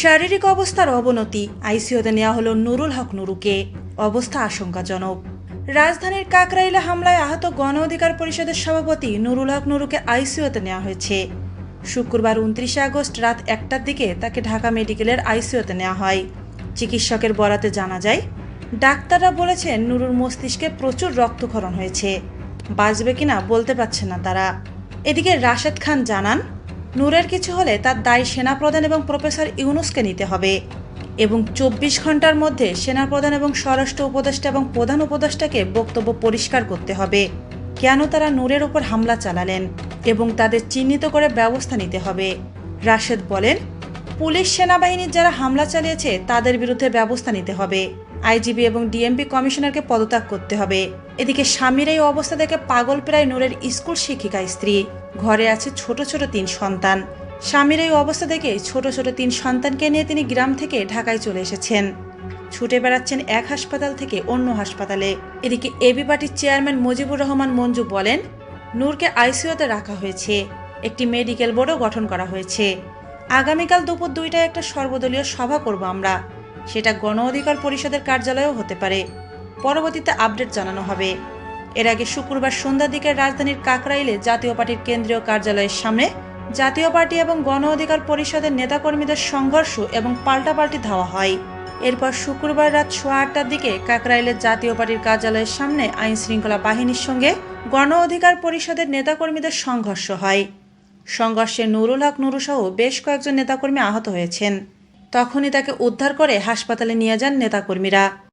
শারীরিক অবস্থার অবনতি। আইসিইউতে নেওয়া হলো নুরুল হক নুরুকে। অবস্থা আশঙ্কাজনক। রাজধানীর কাকরাইলে হামলায় আহত গণ অধিকার পরিষদের সভাপতি নুরুল হক নুরুকে আইসিইউতে নেওয়া হয়েছে। শুক্রবার উনত্রিশে আগস্ট রাত একটার দিকে তাকে ঢাকা মেডিকেলের আইসিইউতে নেওয়া হয়। চিকিৎসকের বরাতে জানা যায়, ডাক্তাররা বলেছেন নুরুর মস্তিষ্কে প্রচুর রক্তক্ষরণ হয়েছে। বাঁচবে কিনা বলতে পারছে না তারা। এদিকে রাশেদ খান জানান নূরের কিছু হলে তার দায় সেনাপ্রধান এবং প্রফেসর ইউনুসকে নিতে হবে। এবং চব্বিশ ঘণ্টার মধ্যে সেনাপ্রধান এবং স্বরাষ্ট্র উপদেষ্টা এবং প্রধান উপদেষ্টাকে বক্তব্য পরিষ্কার করতে হবে। কেন তারা নূরের ওপর হামলা চালালেন এবং তাদের চিহ্নিত করে ব্যবস্থা নিতে হবে? রাশেদ বলেন পুলিশ সেনাবাহিনীর যারা হামলা চালিয়েছে, তাদের বিরুদ্ধে ব্যবস্থা নিতে হবে। আইজিবি এবং ডিএমপি কমিশনারকে পদত্যাগ করতে হবে। এদিকে স্বামীর এই অবস্থা দেখে পাগল প্রায় নূরের স্কুল শিক্ষিকা স্ত্রী। ঘরে আছে ছোট ছোট তিন সন্তান। স্বামীর এই অবস্থা দেখে ছোট ছোট তিন সন্তানকে নিয়ে তিনি গ্রাম থেকে ঢাকায় চলে এসেছেন। ছুটে বেড়াচ্ছেন এক হাসপাতাল থেকে অন্য হাসপাতালে। এদিকে এবি পার্টির চেয়ারম্যান মুজিবুর রহমান মঞ্জু বলেন, নূরকে আইসিইউতে রাখা হয়েছে। একটি মেডিকেল বোর্ডও গঠন করা হয়েছে। আগামীকাল দুপুর দুইটায় একটা সর্বদলীয় সভা করব আমরা। সেটা গণ অধিকার পরিষদের কার্যালয়েও হতে পারে। পরবর্তীতে আপডেট জানানো হবে। এর আগে শুক্রবার সন্ধ্যার দিকে রাজধানীর কাকরাইলে জাতীয় পার্টির কেন্দ্রীয় কার্যালয়ের সামনে জাতীয় পার্টি এবং গণ অধিকার পরিষদের নেতাকর্মীদের সংঘর্ষ এবং পাল্টাপাল্টি ধাওয়া হয়। এরপর শুক্রবার রাত সোয়া আটটার দিকে কাকরাইলের জাতীয় পার্টির কার্যালয়ের সামনে আইন শৃঙ্খলা বাহিনীর সঙ্গে গণ অধিকার পরিষদের নেতাকর্মীদের সংঘর্ষ হয়। সংঘর্ষে নুরুল হক নুরুসহ বেশ কয়েকজন নেতাকর্মী আহত হয়েছেন। তখনই তাকে উদ্ধার করে হাসপাতালে নিয়ে যান নেতাকর্মীরা।